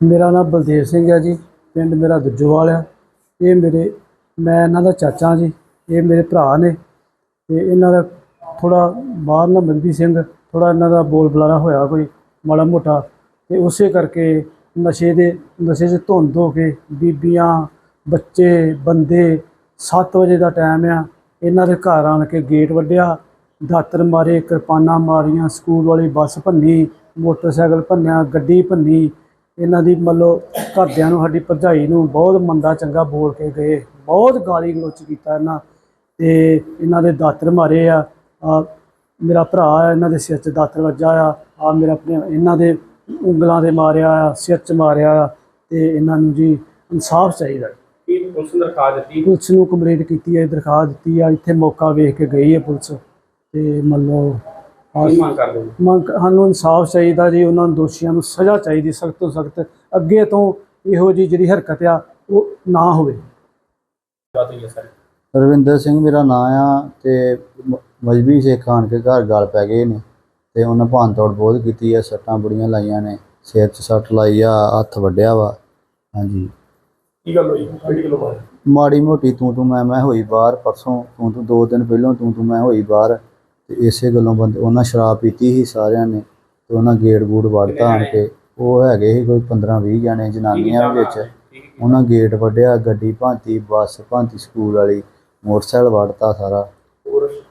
ਮੇਰਾ ਨਾਮ ਬਲਦੇਵ ਸਿੰਘ ਹੈ ਜੀ, ਪਿੰਡ ਮੇਰਾ ਦੁੱਜੋਵਾਲ ਆ ਇਹ ਮੇਰੇ, ਮੈਂ ਇਹਨਾਂ ਦਾ ਚਾਚਾ ਜੀ, ਇਹ ਮੇਰੇ ਭਰਾ ਨੇ। ਤੇ ਇਹਨਾਂ ਦਾ ਥੋੜਾ ਬਾਹਰ ਨਾ ਮਨਵੀ ਸਿੰਘ ਥੋੜਾ ਇਹਨਾਂ ਦਾ ਬੋਲ ਬੁਲਾਰਾ ਹੋਇਆ ਕੋਈ, ਮਾੜਾ ਮੋਟਾ। ਤੇ ਉਸੇ ਕਰਕੇ ਨਸ਼ੇ ਦੇ, ਨਸ਼ੇ 'ਚ ਧੁੰਦ ਹੋ ਕੇ ਬੀਬੀਆਂ, ਬੱਚੇ, ਬੰਦੇ 7 ਵਜੇ ਦਾ ਟਾਈਮ ਆ। ਇਹਨਾਂ ਦੇ ਘਰ ਆਣ ਕੇ ਗੇਟ ਵੱਢਿਆ, ਦਾਤਰ ਮਾਰੇ, ਕਿਰਪਾਨਾਂ ਮਾਰੀਆਂ, ਸਕੂਲ ਵਾਲੀ ਬੱਸ ਭੰਨੀ, ਮੋਟਰਸਾਈਕਲ ਭੰਨਿਆ, ਗੱਡੀ ਭੰਨੀ ਇਹਨਾਂ ਦੀ ਮਤਲਬ ਘਰਦਿਆਂ ਨੂੰ ਸਾਡੀ ਭਰਜਾਈ ਨੂੰ ਬਹੁਤ ਮੰਦਾ ਚੰਗਾ ਬੋਲ ਕੇ ਗਏ। ਬਹੁਤ ਗਾਲੀ ਗਲੋਚ ਕੀਤਾ ਇਹਨਾਂ ਤੇ ਇਹਨਾਂ ਦੇ ਦਾਤਰ ਮਾਰੇ ਆ। ਮੇਰਾ ਭਰਾ ਆ ਇਹਨਾਂ ਦੇ ਸਿਰ 'ਚ ਦਾਤਰ ਵੱਜਾ ਆ। ਆ ਮੇਰਾ ਆਪਣੇ ਇਹਨਾਂ ਦੇ ਉਂਗਲਾਂ ਦੇ ਮਾਰਿਆ ਆ ਸਿਰ 'ਚ ਮਾਰਿਆ ਆ ਤੇ ਇਹਨਾਂ ਨੂੰ ਜੀ ਇਨਸਾਫ ਚਾਹੀਦਾ। ਕੀ ਪੁਲਿਸ ਨੇ ਦਰਖਾਸਤ ਦਿੱਤੀ? ਪੁਲਿਸ ਨੂੰ ਕੰਪਲੇਂਟ ਕੀਤੀ ਹੈ ਦਰਖਾਸਤ ਦਿੱਤੀ ਆ। ਇੱਥੇ ਮੌਕਾ ਵੇਖ ਕੇ ਗਈ ਹੈ ਪੁਲਿਸ ਤੇ ਮਤਲਬ ਆ ਕੀ ਮੰਗ ਕਰਦੇ ਹੋ? ਮੰਗ ਸਾਨੂੰ ਇਨਸਾਫ ਚਾਹੀਦਾ ਜੀ ਉਹਨਾਂ ਦੋਸ਼ੀਆਂ ਨੂੰ ਸਜ਼ਾ ਚਾਹੀਦੀ ਸਖਤ ਤੋਂ ਸਖਤ। ਅੱਗੇ ਤੋਂ ਇਹੋ ਜੀ ਜਿਹੜੀ ਹਰਕਤ ਆ ਉਹ ਨਾ ਹੋਵੇ। ਬਾਤ ਹੋਈ ਹੈ ਸਰ। ਰਵਿੰਦਰ ਸਿੰਘ ਮੇਰਾ ਨਾਂ ਆ ਤੇ ਮਜਬੀ ਸਿੱਖ ਆਣ ਕੇ ਘਰ ਗੱਲ ਪੈ ਗਏ ਨੇ ਤੇ ਉਹਨਾਂ ਭੰਨ ਤੋੜ ਬਹੁਤ ਕੀਤੀ ਆ ਸੱਟਾਂ ਬੜੀਆਂ ਲਾਈਆਂ ਨੇ ਸਿਰ 'ਚ ਸੱਟ ਲਾਈ ਆ ਹੱਥ ਵੱਢਿਆ ਵਾ ਹਾਂਜੀ। ਕੀ ਗੱਲ ਹੋਈ? ਕਿਹੜੀ ਕਿਲੋ ਮਾਰ ਮਾੜੀ ਮੋਟੀ ਤੂੰ ਤੂੰ ਮੈਂ ਮੈਂ ਹੋਈ ਬਾਹਰ ਪਰਸੋਂ ਤੂੰ ਤੂੰ ਦੋ ਦਿਨ ਪਹਿਲਾਂ ਤੂੰ ਤੂੰ ਮੈਂ ਹੋਈ ਬਾਹਰ। ਤੇ ਇਸੇ ਗੱਲੋਂ ਬੰਦੇ ਉਹਨਾਂ ਸ਼ਰਾਬ ਪੀਤੀ ਸੀ ਸਾਰਿਆਂ ਨੇ ਤੇ ਉਹਨਾਂ ਗੇਟ ਗੂੜ ਵੜਤਾ ਆਣ ਕੇ। ਉਹ ਹੈਗੇ ਸੀ ਕੋਈ 15 20 ਜਣੇ ਜਨਾਨੀਆਂ ਵਿੱਚ। ਉਹਨਾਂ ਗੇਟ ਵੱਢਿਆ ਗੱਡੀ ਭਾਂਤੀ ਬੱਸ ਭਾਂਤੀ ਸਕੂਲ ਵਾਲੀ ਮੋਟਰਸਾਈਕਲ ਵੜਤਾ ਸਾਰਾ।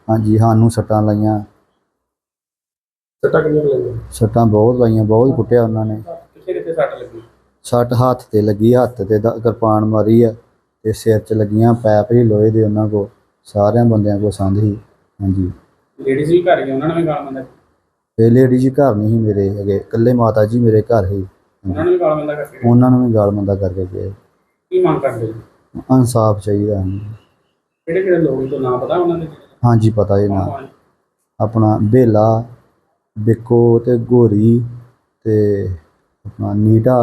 ਹਾਂਜੀ ਸਾਨੂੰ ਸੱਟਾਂ ਲਾਈਆਂ। ਸੱਟਾਂ ਕਿੰਨੀਆਂ ਲੱਗੀਆਂ ਸੱਟਾਂ ਬਹੁਤ ਲਾਈਆਂ ਬਹੁਤ ਕੁੱਟਿਆ ਉਹਨਾਂ ਨੇ। ਕਿੱਥੇ ਕਿੱਥੇ ਸੱਟ ਲੱਗੀ? ਸੱਟ ਹੱਥ ਤੇ ਲੱਗੀ ਹੱਥ ਤੇ ਕਿਰਪਾਨ ਮਾਰੀ ਆ ਤੇ ਸਿਰ 'ਚ ਲੱਗੀਆਂ ਪੈਪ ਹੀ ਲੋਹੇ ਦੇ ਉਹਨਾਂ ਕੋ ਸਾਰਿਆਂ ਬੰਦਿਆਂ ਕੋ ਸੰਦ ਸੀ ਹਾਂਜੀ। ਲੇਡੀਜ਼ ਵੀ ਘਰ ਗਏ ਉਹਨਾਂ ਨੇ ਵੀ ਗਾਲ ਮੰਦਾ ਤੇ ਲੇਡੀ ਜੀ ਘਰ ਨਹੀਂ ਸੀ ਮੇਰੇ ਹੈਗੇ ਇਕੱਲੇ ਮਾਤਾ ਜੀ ਮੇਰੇ ਘਰ ਹੀ ਉਹਨਾਂ ਨੇ ਵੀ ਗਾਲ ਮੰਦਾ ਕਰਕੇ ਗਏ। ਉਹਨਾਂ ਨੂੰ ਵੀ ਗਾਲ ਮੰਦਾ ਕਰਕੇ ਗਏ। ਕੀ ਮੰਗ ਕਰਦੇ ਜੀ? ਇਨਸਾਫ ਚਾਹੀਦਾ ਸਾਨੂੰ। ਕਿਹੜੇ ਕਿਹੜੇ ਲੋਕ ਤੋਂ ਨਾਂ ਪਤਾ ਉਹਨਾਂ ਦੇ? ਹਾਂਜੀ ਪਤਾ ਇਹ ਨਾ। ਆਪਣਾ ਬੇਲਾ ਬਿੱਕੋ ਤੇ ਗੋਰੀ ਤੇ ਆਪਣਾ ਨੀਟਾ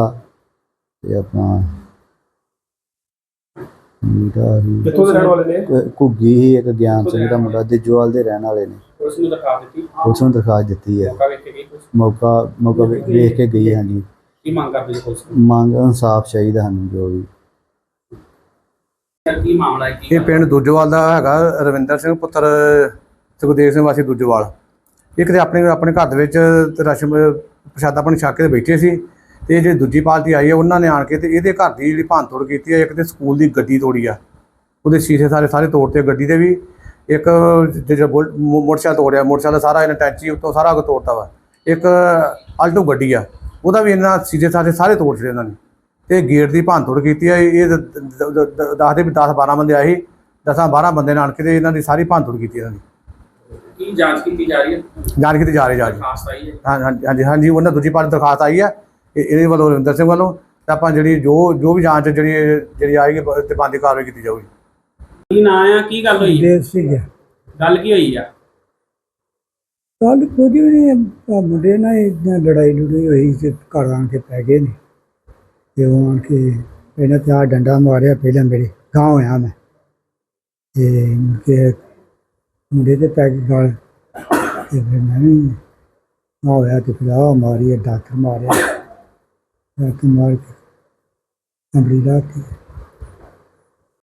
ਤੇ ਆਪਣਾ ਨੀਟਾ ਹੀ ਕਿੱਥੋਂ ਦੇ ਰਹਿਣ ਵਾਲੇ ਨੇ? ਕ- ਘੁੱਗੀ ਹੀ ਇੱਕ ਗਿਆਨ ਸਿੰਘ ਦਾ ਮੁੰਡਾ ਦਿਜਵਾਲ ਦੇ ਰਹਿਣ ਵਾਲੇ ਨੇ। ਪੁਲਿਸ ਨੂੰ ਦਰਖਾਸਤ ਦਿੱਤੀ? ਪੁਲਿਸ ਨੂੰ ਦਰਖਾਸਤ ਦਿੱਤੀ ਹੈ। ਮੌਕਾ ਵੇਖ ਕੇ ਗਈ ਪੁਲਿਸ ਮੌਕਾ ਮੌਕਾ ਵੇ- ਵੇਖ ਕੇ ਗਈ ਹਾਂਜੀ। ਕੀ ਮੰਗ ਕਰਦੇ ਜੀ ਪੁਲਿਸ ਨੂੰ? ਮੰਗ ਇਨਸਾਫ ਚਾਹੀਦਾ ਸਾਨੂੰ ਜੋ ਵੀ। ਸਰ, ਕੀ ਮਾਮਲਾ ਹੈ? ਕੀ ਇਹ ਪਿੰਡ ਦੂਜੋਵਾਲ ਦਾ ਹੈਗਾ ਰਵਿੰਦਰ ਸਿੰਘ ਪੁੱਤਰ ਸੁਖਦੇਵ ਸਿੰਘ ਵਾਸੀ ਦੂਜੋਵਾਲ। ਇੱਕ ਤੇ ਆਪਣੇ ਆਪਣੇ ਘਰ ਦੇ ਵਿੱਚ ਤੇ ਰਸ਼ਮ ਪ੍ਰਸ਼ਾਦਾ ਪਾਣੀ ਛਕ ਕੇ ਬੈਠੇ ਸੀ। ਤੇ ਜਿਹੜੀ ਦੂਜੀ ਪਾਰਟੀ ਆਈ ਹੈ ਉਹਨਾਂ ਨੇ ਆਣ ਕੇ ਤੇ ਇਹਦੇ ਘਰ ਦੀ ਜਿਹੜੀ ਭੰਨ ਤੋੜ ਕੀਤੀ ਹੈ ਇੱਕ ਤੇ ਸਕੂਲ ਦੀ ਗੱਡੀ ਤੋੜੀ ਆ। ਉਹਦੇ ਸ਼ੀਸ਼ੇ ਸਾਰੇ ਸਾਰੇ ਤੋੜਤੇ ਗੱਡੀ ਦੇ ਵੀ ਇੱਕ ਜਿਹੜਾ ਮੋਟਰਸਾਈਕਲ ਤੋੜਿਆ ਮੋਟਰਸਾਈਕਲ ਸਾਰਾ ਇਹਨਾਂ ਟੈਚੀ ਉੱਤੋਂ ਸਾਰਾ ਕੁਝ ਤੋੜਤਾ ਵਾ। ਇੱਕ ਆਲਟੋ ਗੱਡੀ ਆ ਉਹਦਾ ਵੀ ਇਹਨਾਂ ਸ਼ੀਸ਼ੇ ਸਾਰੇ ਸਾਰੇ ਤੋੜ ਛੜੇ ਇਹਨਾਂ ਨੇ। ਤੇ ਗੇਟ ਦੀ ਭੰਨ ਤੋੜ ਕੀਤੀ ਹੈ ਇਹ ਦੱਸਦੇ ਵੀ 10 12 ਬੰਦੇ ਆਏ ਸੀ ਦਸਾਂ 12 ਬੰਦੇ ਨਾਲ ਕੇ ਤੇ ਇਹਨਾਂ ਦੀ ਸਾਰੀ ਭੰਨ ਤੋੜ ਕੀਤੀ ਇਹਨਾਂ ਦੀ ਕੀ ਜਾਂਚ ਕੀਤੀ ਜਾ ਰਹੀ ਹੈ? ਜਾਣ ਕੇ ਤੇ ਜਾ ਰਹੇ ਜਾ ਹੈ? ਹਾਂ- ਹਾਂਜੀ ਹਾਂਜੀ ਹਾਂਜੀ ਉਹਨਾਂ ਦੂਜੀ ਪਾਰਟੀ ਦਰਖਾਸਤ ਆਈ ਹੈ ਇਹਦੇ ਵੱਲੋਂ ਰਵਿੰਦਰ ਸਿੰਘ ਵੱਲੋਂ ਤੇ ਆਪਾਂ ਜਿਹੜੀ ਜੋ ਜੋ ਵੀ ਜਾਂਚ ਜਿਹੜੀ ਜਿਹੜੀ ਆਏਗੀ ਤੇ ਬੰਦੀ ਕਾਰਵਾਈ ਕੀਤੀ ਜਾਊਗੀ। ਕੀ ਨਾਂ ਆ? ਕੀ ਗੱਲ ਹੋਈ? ਦੇਵ ਸਿੰਘ ਗੱਲ ਕੀ ਹੋਈ ਆ? ਕੱਲ ਕੁਝ ਵੀ ਨਹੀਂ ਆਹ ਮੁੰਡੇ ਨਾਲ ਇਦਾਂ ਲੜਾਈ ਲੜਾਈ ਹੋਈ ਤੇ ਘਰ ਆਣ ਕੇ ਪੈ ਗਏ ਨੇ। ਤੇ ਉਹ ਆਣ ਕੇ ਇਹਨਾਂ ਤੇ ਆ ਡੰਡਾ ਮਾਰਿਆ ਪਹਿਲਾਂ ਮੇਰੇ ਗਾਂ ਹੋਇਆ ਮੈਂ। ਤੇ ਕੇ ਮੁੰਡੇ ਤੇ ਪੈ ਗਈ ਗਾਲ। ਤੇ ਫਿਰ ਮੈਂ ਵੀ ਆ ਹੋਇਆ ਤੇ ਫਿਰ ਆ ਮਾਰੀ ਦਾਤਰ ਮਾਰਿਆ। ਦਾਤਰ ਮਾਰ ਕੇ ਕੰਬਲੀ ਲਾ ਕੇ